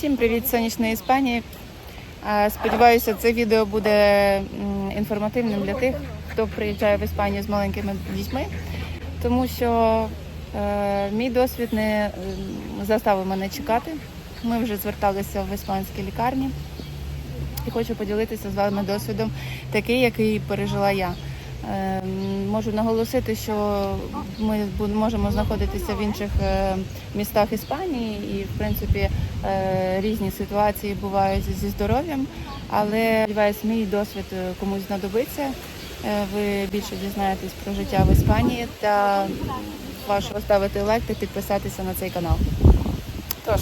Всім привіт сонячної Іспанії. Сподіваюся, це відео буде інформативним для тих, хто приїжджає в Іспанію з маленькими дітьми, тому що е, мій досвід не заставив мене чекати. Ми вже зверталися в іспанські лікарні і хочу поділитися з вами досвідом такий, який пережила я. Е, Можу наголосити, що ми можемо знаходитися в інших е, містах Іспанії, і в принципі е, різні ситуації бувають зі здоров'ям. Але сподіваюсь, мій досвід е, комусь знадобиться. Ви більше дізнаєтесь про життя в Іспанії та вашу поставити лайк та підписатися на цей канал. Тож,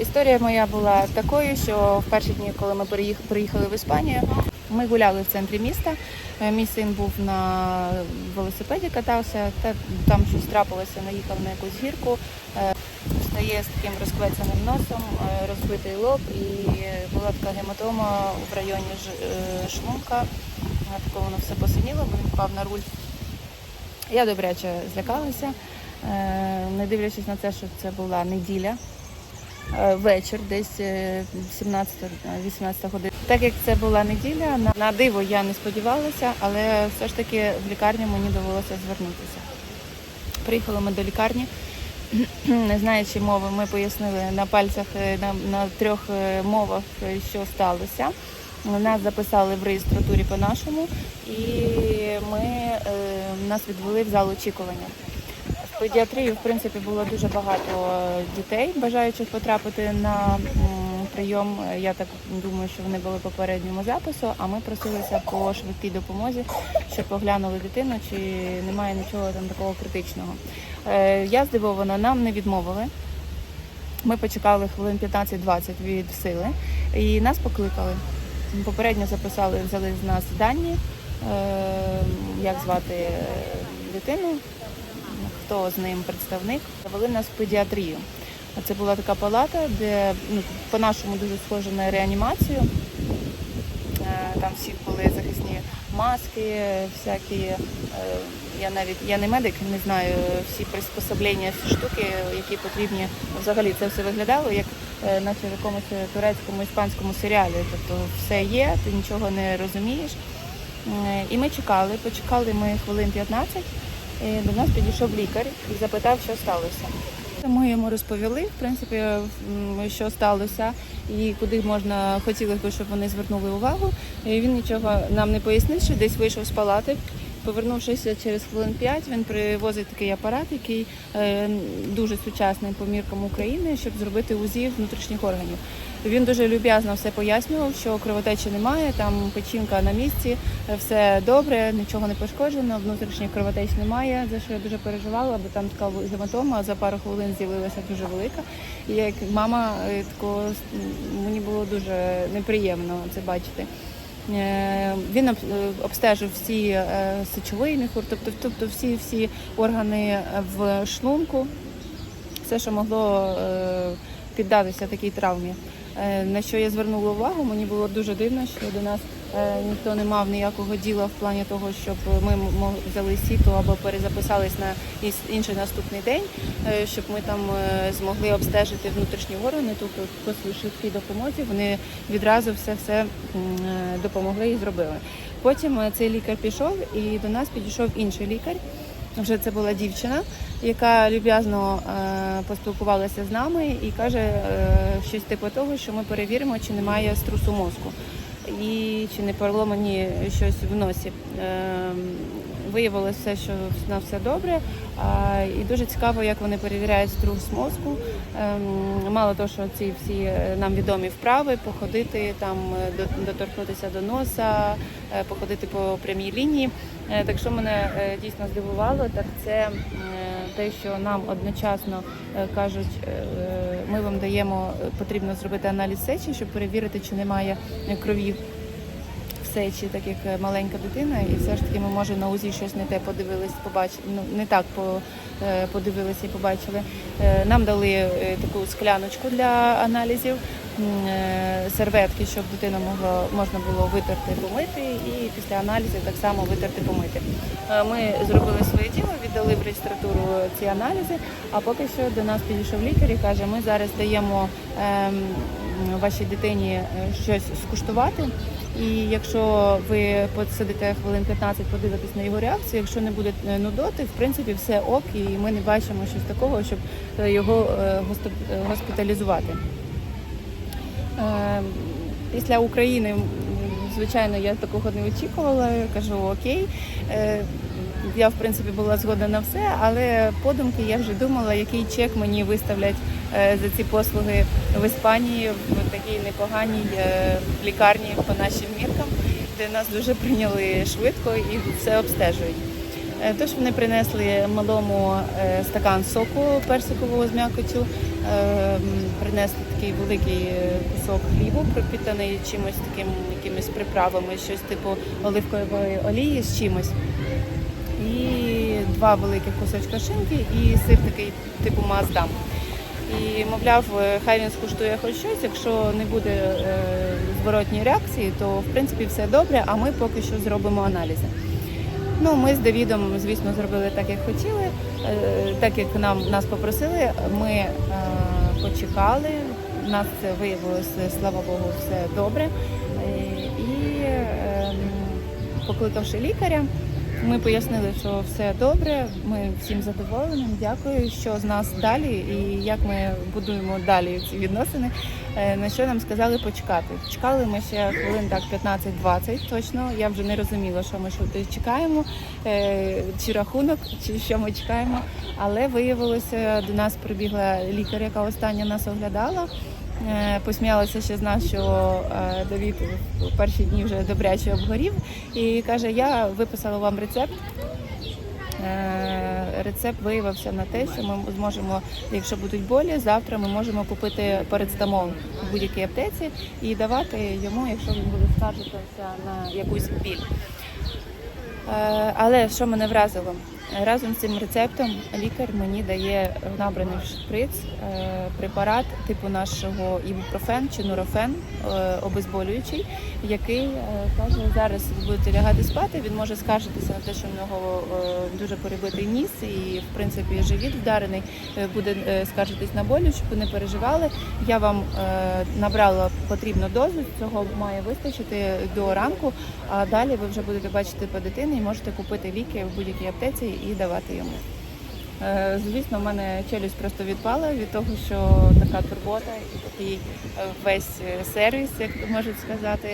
історія моя була такою, що в перші дні, коли ми приїхали в Іспанію, ми гуляли в центрі міста. Е, Мій син був на велосипеді, катався, та там щось трапилося, наїхав на якусь гірку, е, встає з таким розквецяним носом, е, розбитий лоб і була така гематома в районі шлунка. Тако воно все посиніло, він впав на руль. Я добряче злякалася, не дивлячись на те, що це була неділя, вечір, десь е, 17-18 година. Так як це була неділя, на- на диво я не сподівалася, але все ж таки в лікарню мені довелося звернутися. Приїхали ми до лікарні, не знаючи мови, ми пояснили на пальцях е, на, на трьох е, мовах, е, що сталося. Нас записали в реєстратурі по-нашому, і ми, е, нас відвели в зал очікування. В педіатрію, в принципі, було дуже багато дітей, бажаючих потрапити на прийом. Е, Я так думаю, що вони були по попередньому запису, а ми просилися по швидкій допомозі, щоб поглянули дитину, чи немає нічого там такого критичного. Е, Я здивована, нам не відмовили. Ми почекали хвилин 15-20 від сили і нас покликали. Попередньо записали, взяли з нас дані, е, як звати дитину, хто з ним представник. Завели нас в педіатрію. Це була така палата, де ну, по-нашому дуже схоже на реанімацію. Е, Там всі були захисні маски, всякі. е, Я навіть я не медик, не знаю всі приспособлення, всі штуки, які потрібні. Взагалі це все виглядало як е, наче в якомусь турецькому іспанському серіалі. Тобто все є, ти нічого не розумієш. І ми чекали, почекали ми хвилин 15. І до нас підійшов лікар і запитав, що сталося. Ми йому розповіли, в принципі, що сталося і куди можна хотілося б, щоб вони звернули увагу. І він нічого нам не пояснив, що десь вийшов з палати. Повернувшись через хвилин 5, він привозить такий апарат, який е, дуже сучасний по міркам України, щоб зробити УЗІ внутрішніх органів. Він дуже люб'язно все пояснював, що кровотечі немає, там печінка на місці, все добре, нічого не пошкоджено, внутрішніх кровотеч немає, за що я дуже переживала, бо там така гематома за пару хвилин з'явилася дуже велика. І як мама е, тако, мені було дуже неприємно це бачити. Е, Він е, обстежив всі сечовий міхур, тобто, тобто всі, всі органи в шлунку, все, що могло піддатися такій травмі. Е, На що я звернула увагу, мені було дуже дивно, що до нас е, ніхто не мав ніякого діла в плані того, щоб ми взяли сіту або перезаписались на інший наступний день, е, щоб ми там змогли обстежити внутрішні органи. Тобто по швидкій допомозі вони відразу все все допомогли і зробили. Потім цей лікар пішов, і до нас підійшов інший лікар. Вже це була дівчина, яка люб'язно е, поспілкувалася з нами і каже е, щось типу того, що ми перевіримо, чи немає струсу мозку і чи не переломані щось в носі. Е, виявилося що на все добре. І дуже цікаво, як вони перевіряють струс мозку. Ем, мало того, що ці всі е, нам відомі вправи, походити там, е, до- доторкнутися до носа, е, походити по прямій лінії. Так що мене дійсно здивувало, так це те, що нам одночасно е, кажуть, е, ми вам даємо, е, потрібно зробити аналіз сечі, щоб перевірити, чи немає е, крові в сечі, так як е, маленька дитина, і все ж таки ми може на УЗІ щось не те подивились, побачили, ну не так по, е, подивилися і побачили. Е, Нам дали е, таку скляночку для аналізів, е, серветки, щоб дитина могла можна було витерти, помити, і після аналізів так само витерти, помити. Е, Ми зробили своє діло, віддали в реєстратуру ці аналізи. А поки що до нас підійшов лікар і каже, ми зараз даємо ем, вашій дитині е, щось скуштувати. І якщо ви посидите хвилин 15, подивитесь на його реакцію, якщо не буде е, нудоти, в принципі, все ок, і ми не бачимо щось такого, щоб його госпіталізувати. Е, Після України, звичайно, я такого не очікувала. Кажу окей. Е, Я в принципі була згодна на все, але подумки я вже думала, який чек мені виставлять е, за ці послуги в Іспанії в такій непоганій лікарні по нашим міркам, де нас дуже прийняли швидко і все обстежують. Е, Тож вони принесли малому е, стакан соку персикового з м'якотю, е, принесли такий великий кусок хлібу, пропітаний чимось таким якимись приправами, щось типу оливкової олії з чимось. І два великих кусочка шинки і сир такий типу маздам. І мовляв, хай він скуштує хоч щось. Якщо не буде е, зворотньої реакції, то в принципі все добре. А ми поки що зробимо аналізи. Ну, ми з Давідом, звісно, зробили так, як хотіли, е, так як нам нас попросили. Ми е, почекали. У нас це виявилося, слава Богу, все добре. Е, І е, покликавши лікаря, ми пояснили, що все добре. Ми всім задоволені. Дякую, що з нас далі і як ми будуємо далі ці відносини. Е, На що нам сказали почекати. Чекали ми ще хвилин так 15-20 точно. Я вже не розуміла, що ми що чекаємо, е, чи рахунок, чи що ми чекаємо. Але виявилося, до нас прибігла лікар, яка остання нас оглядала. Е, Посміялася ще з нас, що е, Давід в перші дні вже добряче обгорів, і каже: Я виписала вам рецепт. Е, Рецепт виявився на те, що ми зможемо, якщо будуть болі, завтра ми можемо купити парацетамол в будь-якій аптеці і давати йому, якщо він буде скаржитися на якусь біль. Але що мене вразило? Разом з цим рецептом лікар мені дає набраний шприц е, препарат типу нашого ібупрофен чи нурофен е, обезболюючий, який е, каже, зараз ви будете лягати спати. Він може скаржитися на те, що в нього дуже перебитий ніс і в принципі живіт вдарений. Буде скаржитись на болю, щоб ви не переживали. Я вам набрала потрібну дозу. Цього має вистачити до ранку. А далі ви вже будете бачити по дитині і можете купити ліки в будь-якій аптеці і давати йому. Е, Звісно, в мене челюсть просто відпала від того, що така турбота і такий е, весь е, сервіс, як можуть сказати.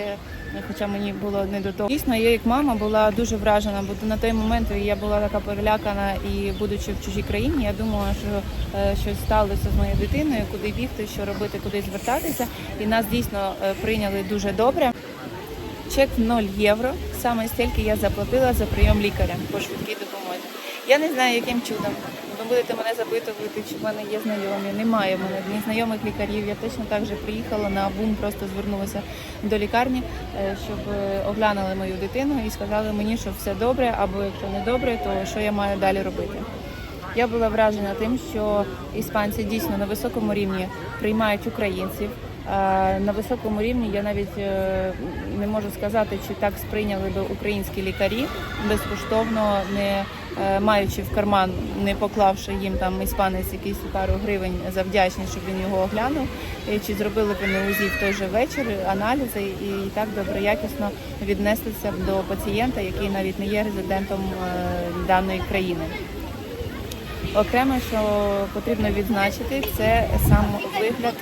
Хоча мені було не до того. Дійсно, я як мама була дуже вражена, бо на той момент я була така перелякана і будучи в чужій країні, я думала, що щось сталося з моєю дитиною, куди бігти, що робити, куди звертатися. І нас дійсно прийняли дуже добре. Чек 0 євро. Саме стільки я заплатила за прийом лікаря по швидкій допомозі. Я не знаю, яким чудом. Ви будете мене запитувати, чи в мене є знайомі. Немає в мене ні знайомих лікарів. Я точно так же приїхала на бум, просто звернулася до лікарні, е, щоб е, оглянули мою дитину і сказали мені, що все добре, або якщо не добре, то що я маю далі робити. Я була вражена тим, що іспанці дійсно на високому рівні приймають українців. На високому рівні я навіть е, не можу сказати, чи так сприйняли би українські лікарі безкоштовно, не е, маючи в карман, не поклавши їм там іспанець якийсь пару гривень за вдячність, щоб він його оглянув. Чи зробили б вони УЗІ в той же вечір, аналізи і так добре якісно віднеслися до пацієнта, який навіть не є резидентом е, даної країни. Окремо, що потрібно відзначити, це сам вигляд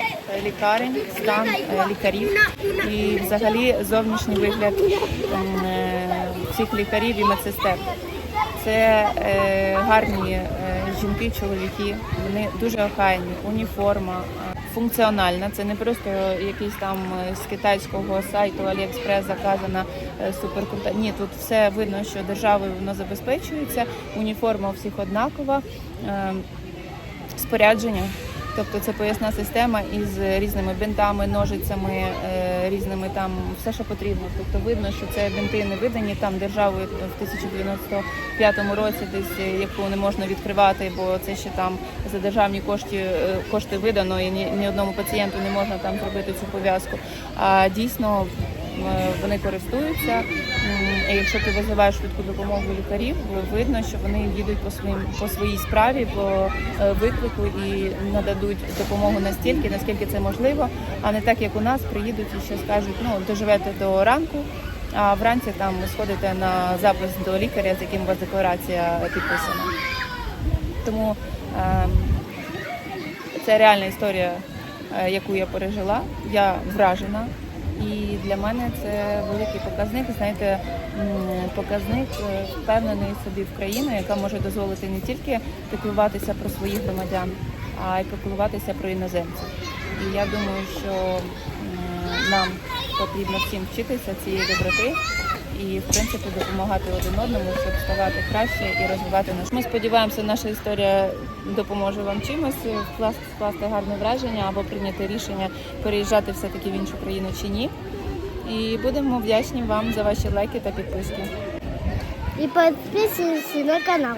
лікарень, стан е, лікарів і взагалі зовнішній вигляд м, е, всіх лікарів і медсестер. Це е, гарні е, жінки, чоловіки, вони дуже охайні, уніформа, е, функціональна. Це не просто якийсь там е, з китайського сайту AliExpress заказана е, суперкрута. Ні, тут все видно, що державою воно забезпечується, уніформа у всіх однакова. Е, спорядження. Тобто це поясна система із різними бинтами, ножицями, е, різними там все, що потрібно. Тобто видно, що це бинти не видані там державою в 1095 році, десь е, яку не можна відкривати, бо це ще там за державні кошти е, кошти видано, і ні, ні одному пацієнту не можна там зробити цю пов'язку. А дійсно вони користуються. Якщо ти визиваєш швидку допомогу лікарів, видно, що вони їдуть по своїм по своїй справі, по е, виклику і нададуть допомогу настільки, наскільки це можливо, а не так, як у нас приїдуть і ще скажуть, ну доживете до ранку. А вранці там сходите на запис до лікаря, з яким у вас декларація підписана. Тому ем, це реальна історія, е, яку я пережила. Я вражена. І для мене це великий показник. Знаєте, показник впевненої впевнений собі в країну, яка може дозволити не тільки піклуватися про своїх громадян, а й піклуватися про іноземців. І я думаю, що нам потрібно всім вчитися цієї доброти і в принципі допомагати один одному, щоб ставати краще і розвивати наш. Ми сподіваємося, наша історія допоможе вам чимось вкласти скласти гарне враження або прийняти рішення переїжджати все таки в іншу країну чи ні. І будемо вдячні вам за ваші лайки та підписки. І підписуйтесь на канал.